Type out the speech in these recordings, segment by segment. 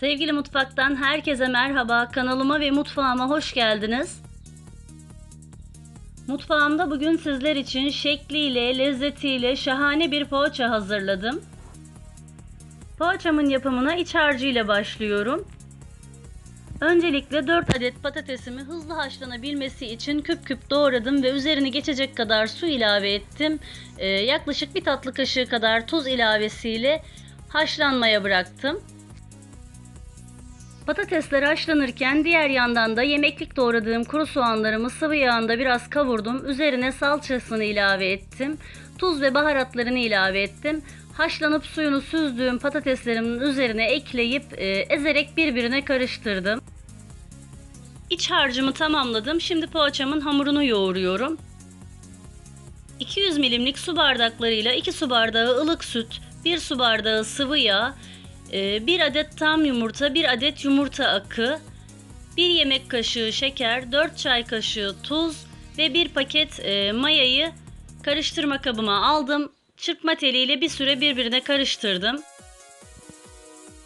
Sevgili mutfaktan herkese merhaba. Kanalıma ve mutfağıma hoş geldiniz. Mutfağımda bugün sizler için şekliyle, lezzetiyle şahane bir poğaça hazırladım. Poğaçamın yapımına iç harcıyla başlıyorum. Öncelikle 4 adet patatesimi hızlı haşlanabilmesi için küp küp doğradım ve üzerini geçecek kadar su ilave ettim. Ee, yaklaşık bir tatlı kaşığı kadar tuz ilavesiyle haşlanmaya bıraktım. Patatesler haşlanırken diğer yandan da yemeklik doğradığım kuru soğanlarımı sıvı yağında biraz kavurdum. Üzerine salçasını ilave ettim. Tuz ve baharatlarını ilave ettim. Haşlanıp suyunu süzdüğüm patateslerimin üzerine ekleyip e, ezerek birbirine karıştırdım. İç harcımı tamamladım. Şimdi poğaçamın hamurunu yoğuruyorum. 200 milimlik su bardaklarıyla 2 su bardağı ılık süt, 1 su bardağı sıvı yağ, 1 adet tam yumurta, 1 adet yumurta akı, 1 yemek kaşığı şeker, 4 çay kaşığı tuz ve 1 paket e, mayayı karıştırma kabıma aldım. Çırpma teliyle bir süre birbirine karıştırdım.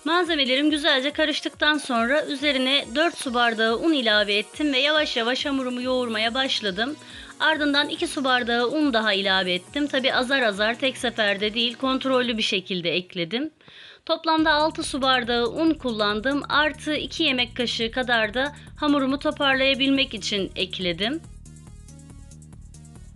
Malzemelerim güzelce karıştıktan sonra üzerine 4 su bardağı un ilave ettim ve yavaş yavaş hamurumu yoğurmaya başladım. Ardından 2 su bardağı un daha ilave ettim. Tabi azar azar tek seferde değil kontrollü bir şekilde ekledim. Toplamda 6 su bardağı un kullandım. Artı 2 yemek kaşığı kadar da hamurumu toparlayabilmek için ekledim.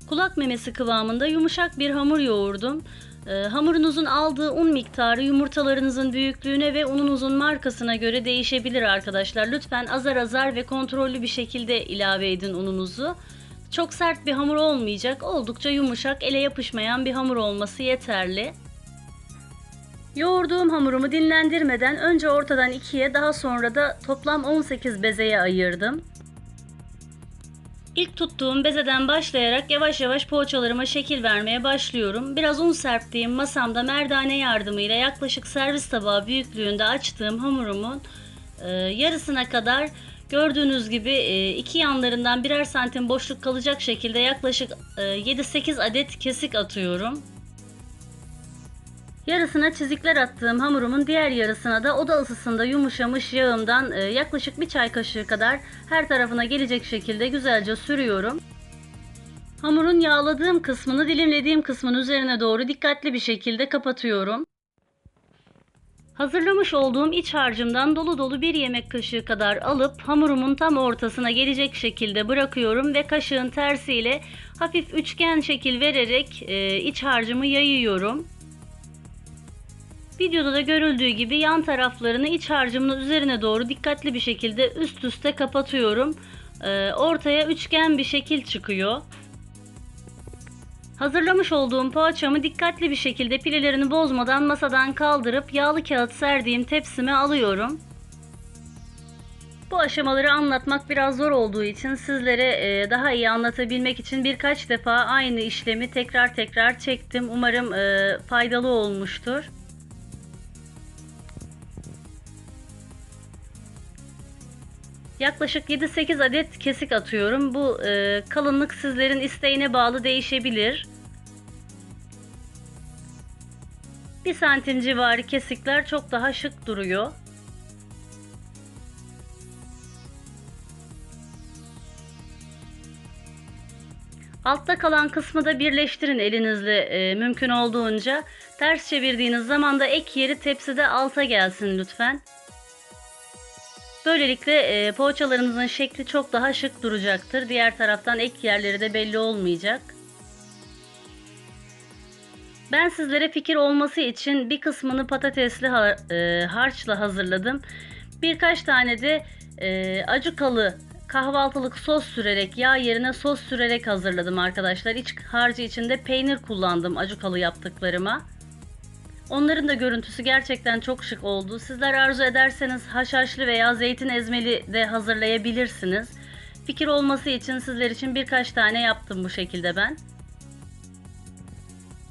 Kulak memesi kıvamında yumuşak bir hamur yoğurdum. Ee, hamurunuzun aldığı un miktarı yumurtalarınızın büyüklüğüne ve ununuzun markasına göre değişebilir arkadaşlar. Lütfen azar azar ve kontrollü bir şekilde ilave edin ununuzu. Çok sert bir hamur olmayacak. Oldukça yumuşak, ele yapışmayan bir hamur olması yeterli. Yoğurduğum hamurumu dinlendirmeden önce ortadan ikiye daha sonra da toplam 18 bezeye ayırdım. İlk tuttuğum bezeden başlayarak yavaş yavaş poğaçalarıma şekil vermeye başlıyorum. Biraz un serptiğim masamda merdane yardımıyla yaklaşık servis tabağı büyüklüğünde açtığım hamurumun e, yarısına kadar gördüğünüz gibi e, iki yanlarından birer santim boşluk kalacak şekilde yaklaşık e, 7-8 adet kesik atıyorum. Yarısına çizikler attığım hamurumun diğer yarısına da oda ısısında yumuşamış yağımdan e, yaklaşık bir çay kaşığı kadar her tarafına gelecek şekilde güzelce sürüyorum. Hamurun yağladığım kısmını dilimlediğim kısmın üzerine doğru dikkatli bir şekilde kapatıyorum. Hazırlamış olduğum iç harcımdan dolu dolu bir yemek kaşığı kadar alıp hamurumun tam ortasına gelecek şekilde bırakıyorum ve kaşığın tersiyle hafif üçgen şekil vererek e, iç harcımı yayıyorum. Videoda da görüldüğü gibi yan taraflarını iç harcımın üzerine doğru dikkatli bir şekilde üst üste kapatıyorum. Ee, ortaya üçgen bir şekil çıkıyor. Hazırlamış olduğum poğaçamı dikkatli bir şekilde pilelerini bozmadan masadan kaldırıp yağlı kağıt serdiğim tepsime alıyorum. Bu aşamaları anlatmak biraz zor olduğu için sizlere e, daha iyi anlatabilmek için birkaç defa aynı işlemi tekrar tekrar çektim. Umarım e, faydalı olmuştur. Yaklaşık 7-8 adet kesik atıyorum. Bu e, kalınlık sizlerin isteğine bağlı değişebilir. 1 santim civarı kesikler çok daha şık duruyor. Altta kalan kısmı da birleştirin elinizle e, mümkün olduğunca. Ters çevirdiğiniz zaman da ek yeri tepside alta gelsin lütfen. Böylelikle e, poğaçalarınızın şekli çok daha şık duracaktır. Diğer taraftan ek yerleri de belli olmayacak. Ben sizlere fikir olması için bir kısmını patatesli har e, harçla hazırladım. Birkaç tane de e, acukalı kahvaltılık sos sürerek yağ yerine sos sürerek hazırladım arkadaşlar. İç harcı içinde peynir kullandım acukalı yaptıklarıma. Onların da görüntüsü gerçekten çok şık oldu. Sizler arzu ederseniz haşhaşlı veya zeytin ezmeli de hazırlayabilirsiniz. Fikir olması için sizler için birkaç tane yaptım bu şekilde ben.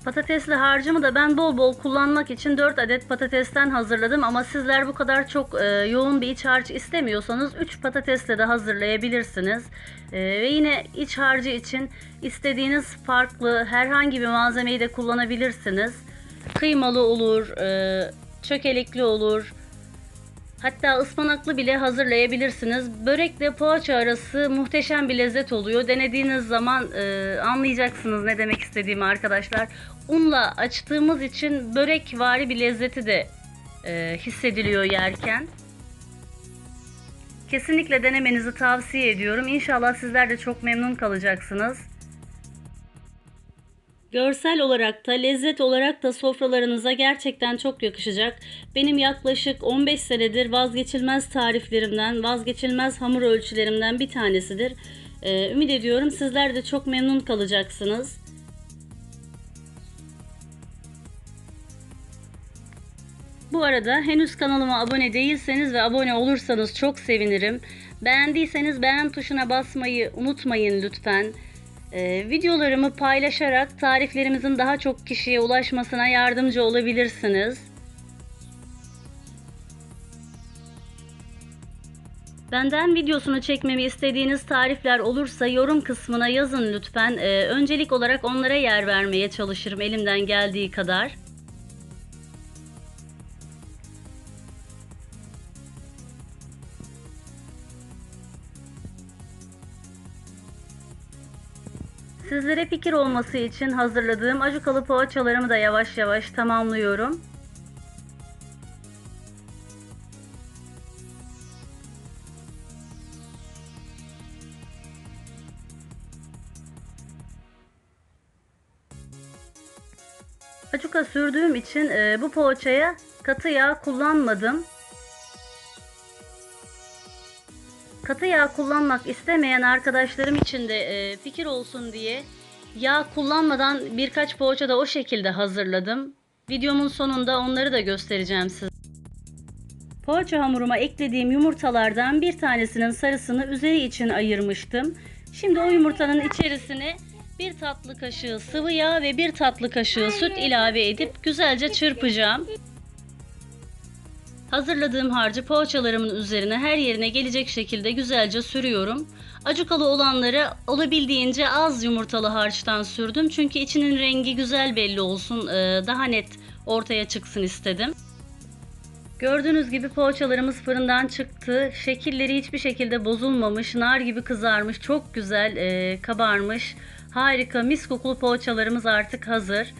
Patatesli harcımı da ben bol bol kullanmak için 4 adet patatesten hazırladım ama sizler bu kadar çok e, yoğun bir iç harç istemiyorsanız 3 patatesle de hazırlayabilirsiniz. E, ve yine iç harcı için istediğiniz farklı herhangi bir malzemeyi de kullanabilirsiniz. Kıymalı olur, e, çökelekli olur. Hatta ıspanaklı bile hazırlayabilirsiniz. Börekle poğaça arası muhteşem bir lezzet oluyor. Denediğiniz zaman e, anlayacaksınız ne demek istediğimi arkadaşlar. Unla açtığımız için börekvari bir lezzeti de e, hissediliyor yerken. Kesinlikle denemenizi tavsiye ediyorum. İnşallah sizler de çok memnun kalacaksınız. Görsel olarak da lezzet olarak da sofralarınıza gerçekten çok yakışacak. Benim yaklaşık 15 senedir vazgeçilmez tariflerimden, vazgeçilmez hamur ölçülerimden bir tanesidir. Ee, ümit ediyorum sizler de çok memnun kalacaksınız. Bu arada henüz kanalıma abone değilseniz ve abone olursanız çok sevinirim. Beğendiyseniz beğen tuşuna basmayı unutmayın lütfen. Ee, videolarımı paylaşarak tariflerimizin daha çok kişiye ulaşmasına yardımcı olabilirsiniz. Benden videosunu çekmemi istediğiniz tarifler olursa yorum kısmına yazın lütfen. Ee, öncelik olarak onlara yer vermeye çalışırım elimden geldiği kadar. Sizlere fikir olması için hazırladığım acukalı poğaçalarımı da yavaş yavaş tamamlıyorum. Acuka sürdüğüm için e, bu poğaçaya katı yağ kullanmadım. Katı yağ kullanmak istemeyen arkadaşlarım için de e, fikir olsun diye yağ kullanmadan birkaç poğaça da o şekilde hazırladım. Videomun sonunda onları da göstereceğim size. Poğaça hamuruma eklediğim yumurtalardan bir tanesinin sarısını üzeri için ayırmıştım. Şimdi o yumurtanın içerisine bir tatlı kaşığı sıvı yağ ve bir tatlı kaşığı süt ilave edip güzelce çırpacağım. Hazırladığım harcı poğaçalarımın üzerine her yerine gelecek şekilde güzelce sürüyorum. Acukalı olanları olabildiğince az yumurtalı harçtan sürdüm. Çünkü içinin rengi güzel belli olsun, e, daha net ortaya çıksın istedim. Gördüğünüz gibi poğaçalarımız fırından çıktı. Şekilleri hiçbir şekilde bozulmamış, nar gibi kızarmış, çok güzel e, kabarmış. Harika mis kokulu poğaçalarımız artık hazır.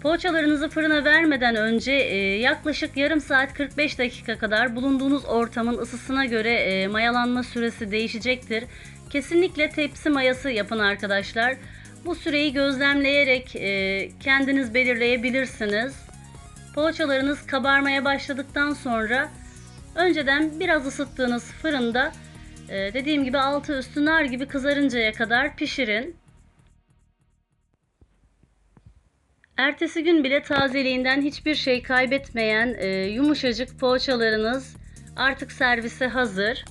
Poğaçalarınızı fırına vermeden önce e, yaklaşık yarım saat 45 dakika kadar bulunduğunuz ortamın ısısına göre e, mayalanma süresi değişecektir. Kesinlikle tepsi mayası yapın arkadaşlar. Bu süreyi gözlemleyerek e, kendiniz belirleyebilirsiniz. Poğaçalarınız kabarmaya başladıktan sonra önceden biraz ısıttığınız fırında e, dediğim gibi altı üstü nar gibi kızarıncaya kadar pişirin. Ertesi gün bile tazeliğinden hiçbir şey kaybetmeyen e, yumuşacık poğaçalarınız artık servise hazır.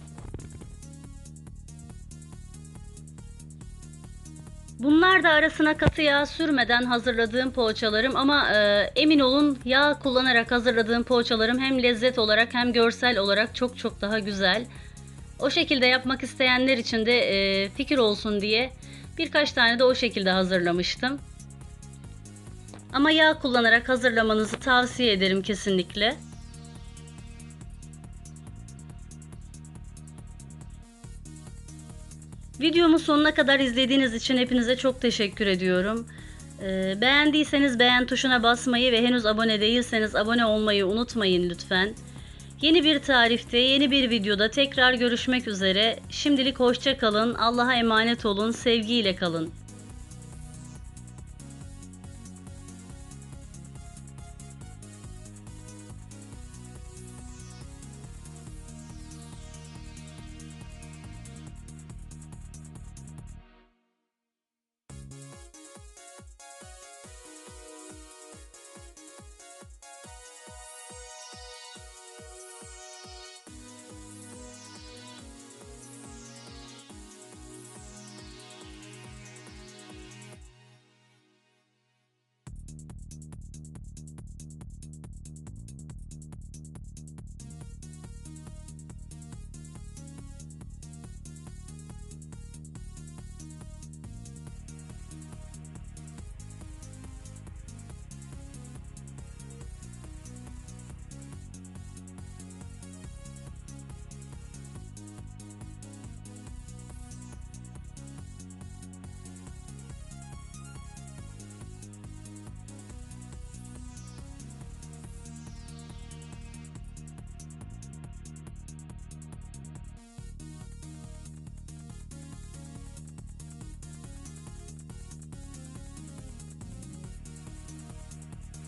Bunlar da arasına katı yağ sürmeden hazırladığım poğaçalarım ama e, emin olun yağ kullanarak hazırladığım poğaçalarım hem lezzet olarak hem görsel olarak çok çok daha güzel. O şekilde yapmak isteyenler için de e, fikir olsun diye birkaç tane de o şekilde hazırlamıştım. Ama yağ kullanarak hazırlamanızı tavsiye ederim kesinlikle. Videomu sonuna kadar izlediğiniz için hepinize çok teşekkür ediyorum. Ee, beğendiyseniz beğen tuşuna basmayı ve henüz abone değilseniz abone olmayı unutmayın lütfen. Yeni bir tarifte, yeni bir videoda tekrar görüşmek üzere. Şimdilik hoşça kalın. Allah'a emanet olun. Sevgiyle kalın.